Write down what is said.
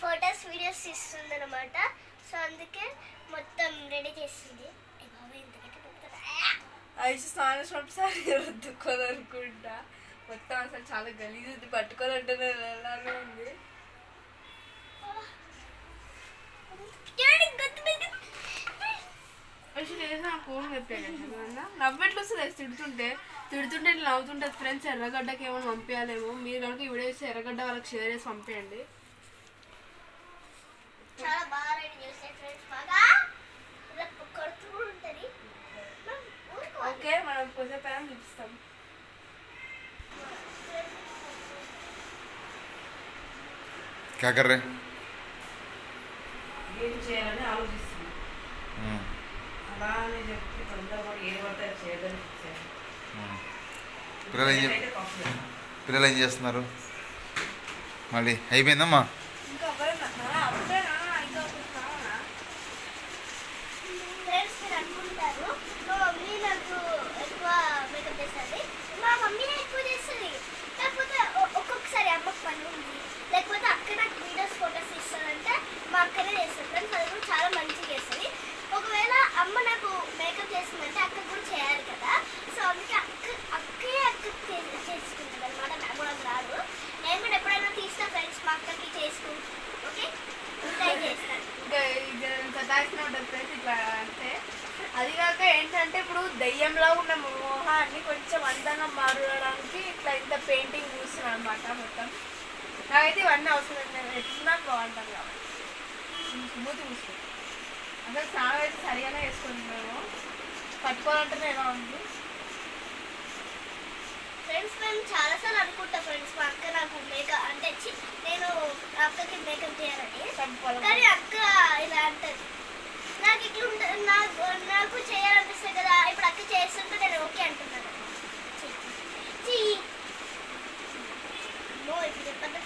Photos ఇస్తుంది అనమాట so అందుకే మొత్తం రెడీ చేస్తుంది? ఐసి స్నానం ఒకసారి రుద్దుకోదనుకుంటా మొత్తం అసలు చాలా గలీజ్ ఉంది. పట్టుకోవాలంటే ఎలానే ఉంది ఫోన్ చెప్పాను నవ్వెట్లు వస్తుంది తిడుతుంటే. తిడుతుంటే ఇట్లా నవ్వుతుంటుంది ఫ్రెండ్స్ ఎర్రగడ్డకి ఏమైనా పంపించాలేమో మీరు కనుక ఈ వీడియో చేసి ఎర్రగడ్డ వాళ్ళకి షేర్ చేసి పంపించండి చాలా బాగా రెడీ చేస్తాయి ఫ్రెండ్స్ బాగా ఇలా కొడుతూ కూడా ఉంటుంది మనం ఊరుకోవాలి. ఓకే మనం కొంచెం పైన చూపిస్తాం क्या कर रहे ఏం చేయాలని ఆలోచిస్తున్నాను हम्म, అలానే చెప్పి తొందరగా కూడా ఏ పడితే అది చేయదని ఫిక్స్ అయ్యాను. हम्म. పిల్లలు ఏం పిల్లలు ఏం చేస్తున్నారు? మళ్ళీ అయిపోయిందమ్మా ఇంకా ఎవరైనా అప్పుడేనా ఇంకా ఒకటి ఫ్రెండ్స్ మీరు అనుకుంటారు మా మమ్మీ నాకు ఎక్కువ మేకప్ చేస్తుంది మా మమ్మీనే ఎక్కువ చేస్తుంది లేకపోతే ఒ- ఒక్కొక్కసారి అమ్మకు పని ఉంది లేకపోతే అక్క నాకు వీడియోస్ ఫొటోస్ ఇస్తుందంటే మా అక్కనే చేస్తుంది ఫ్రెండ్స్ అది కూడా చాలా మంచిగా చేస్తుంది ఒకవేళ అమ్మ నాకు మేకప్ చేస్తుందంటే అక్క కూడా చేయాలి కదా సో అందుకే అక్క అక్కే అక్క చేసుకుంటుంది అనమాట నాకు కూడా అది రాదు నేను కూడా ఎప్పుడైనా తీస్తా ఫ్రెండ్స్ మా అక్కకి చేసుకుంటూ ఓకే ట్రై చేస్తాను ఇంకా సతాయిస్తూనే ఉంటుంది ఫ్రెండ్స్ ఇట్లా అంటే. అది కాక ఏంటంటే ఇప్పుడు దయ్యంలో ఉన్న మోహాన్ని కొంచెం అందంగా మారడానికి ఇట్లా ఇంత పెయింటింగ్ చూస్తున్నాను అనమాట మొత్తం. నాకైతే ఇవన్నీ అవసరం నేను ఎట్లున్నాను బాగుంటాను కాబట్టి. మూతి చూసుకుంటాను అసలు స్నానం అయితే సరిగానే వేసుకుంటున్నాను పట్టుకోవాలంటేనే ఎలా ఉంది? ఫ్రెండ్స్ మేము చాలాసార్లు అనుకుంటా ఫ్రెండ్స్ మా అక్క నాకు మేకప్ అంటే నేను అక్కకి మేకప్ చేయాలని. కానీ అక్క ఇలా అంటది. directamente